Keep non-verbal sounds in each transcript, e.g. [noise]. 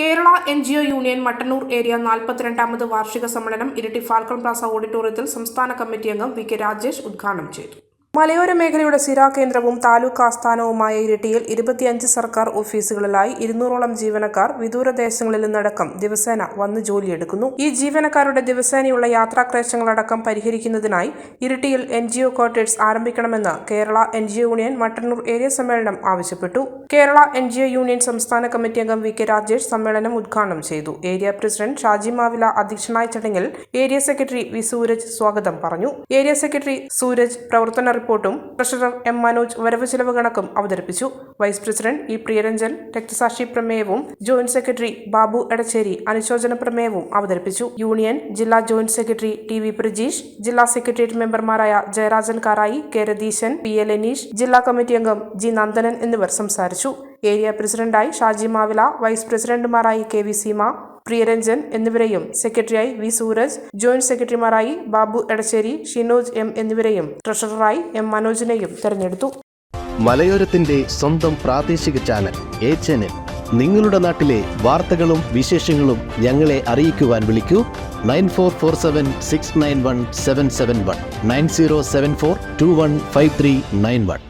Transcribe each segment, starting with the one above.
Kerala N G O union Mattannur area നാൽപ്പത്തിരണ്ടാമത് വാർഷിക സമ്മേളനം ഇരട്ടി ഫാൽക്കൺ പ്ലാസ ഓഡിറ്റോറിയത്തിൽ സംസ്ഥാന കമ്മിറ്റി അംഗം വി കെ രാജേഷ് ഉദ്ഘാടനം ചെയ്തു. മലയോര മേഖലയുടെ സിരാ കേന്ദ്രവും താലൂക്ക് ആസ്ഥാനവുമായ ഇരിട്ടിയിൽ ഇരുപത്തിയഞ്ച് സർക്കാർ ഓഫീസുകളിലായി ഇരുന്നൂറോളം ജീവനക്കാർ വിദൂരദേശങ്ങളിൽ നിന്നടക്കം ദിവസേന വന്ന് ജോലിയെടുക്കുന്നു. ഈ ജീവനക്കാരുടെ ദിവസേനയുള്ള യാത്രാക്ലേശങ്ങളടക്കം പരിഹരിക്കുന്നതിനായി ഇരിട്ടിയിൽ N G O quarters ആരംഭിക്കണമെന്ന് Kerala N G O union Mattannur area സമ്മേളനം ആവശ്യപ്പെട്ടു. Kerala N G O union സംസ്ഥാന കമ്മിറ്റി അംഗം വി കെ രാജേഷ് സമ്മേളനം ഉദ്ഘാടനം ചെയ്തു. ഏരിയ പ്രസിഡന്റ് ഷാജി മാവില അധ്യക്ഷനായ ചടങ്ങിൽ ഏരിയ സെക്രട്ടറി വി സൂരജ് സ്വാഗതം പറഞ്ഞു. ഏരിയ സെക്രട്ടറി സൂരജ് പ്രവർത്തന റിപ്പോർട്ടും ട്രഷറർ എം മനോജ് വരവ് ചെലവ് കണക്കും അവതരിപ്പിച്ചു. വൈസ് പ്രസിഡന്റ് ഇ പ്രിയരഞ്ജൻ രക്തസാക്ഷി പ്രമേയവും ജോയിന്റ് സെക്രട്ടറി ബാബു എടച്ചേരി അനുശോചന പ്രമേയവും അവതരിപ്പിച്ചു. യൂണിയൻ ജില്ലാ joint secretary T V Prajeesh ജില്ലാ സെക്രട്ടേറിയറ്റ് മെമ്പർമാരായ Jayarajan Karayi K Ratheesan P A Leneesh ജില്ലാ കമ്മിറ്റി അംഗം ജി നന്ദനൻ എന്നിവർ സംസാരിച്ചു. ഏരിയ പ്രസിഡന്റായി ഷാജി മാവില വൈസ് പ്രസിഡന്റുമാരായി കെ വി സീമ പ്രിയരഞ്ജൻ എന്നിവരെയും സെക്രട്ടറിയായി വി സൂരജ് ജോയിന്റ് സെക്രട്ടറിമാരായി ബാബു എടശ്ശേരി ഷിനോജ് എം എന്നിവരെയും ട്രഷററായി എം മനോജിനെയും തെരഞ്ഞെടുത്തു. മലയോരത്തിന്റെ സ്വന്തം പ്രാദേശിക ചാനൽ എ ചാനൽ. നിങ്ങളുടെ നാട്ടിലെ വാർത്തകളും വിശേഷങ്ങളും ഞങ്ങളെ അറിയിക്കുവാൻ വിളിക്കൂ. Nine four four seven six nine one seven seven one nine zero seven four two one five three nine one.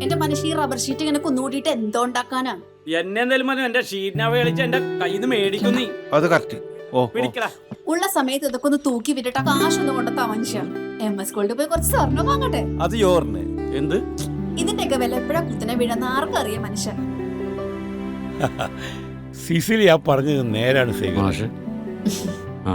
എന്റെ മനുഷ്യ ഈ റബ്ബർ ഷീറ്റ് ഇങ്ങനെ കുന്നുകൂടിയിട്ട് എന്തോ ഉണ്ടാക്കാനാ? എന്നെ എന്തായാലും മതി. എന്റെ ഷീറ്റിനാവ കളിച്ച് എന്റെ കയ്യിൽ നിന്ന് മേടിക്കും നീ. അത് കറക്റ്റ് ഓ. പിടിക്കടാ. ഉള്ള സമയത്ത് ഇതൊക്കെ ഒന്ന് തൂക്കി വിട്ടിട്ട് കാശൊന്നും കൊണ്ടെത്താ മനുഷ്യ. എം എസ് ഗോൾഡ് പോയി കുറച്ച് സ്വർണം വാങ്ങട്ടെ? അത് യോറിന്. എന്ത്? ഇതിന്റെയൊക്കെ വില എപ്പോഴാ കുത്തിനെ വീഴുന്ന ആർക്കറിയാം മനുഷ്യൻ [laughs] സിസിലി ആ പറഞ്ഞത് നേരാണ് സേവ [laughs] ആ?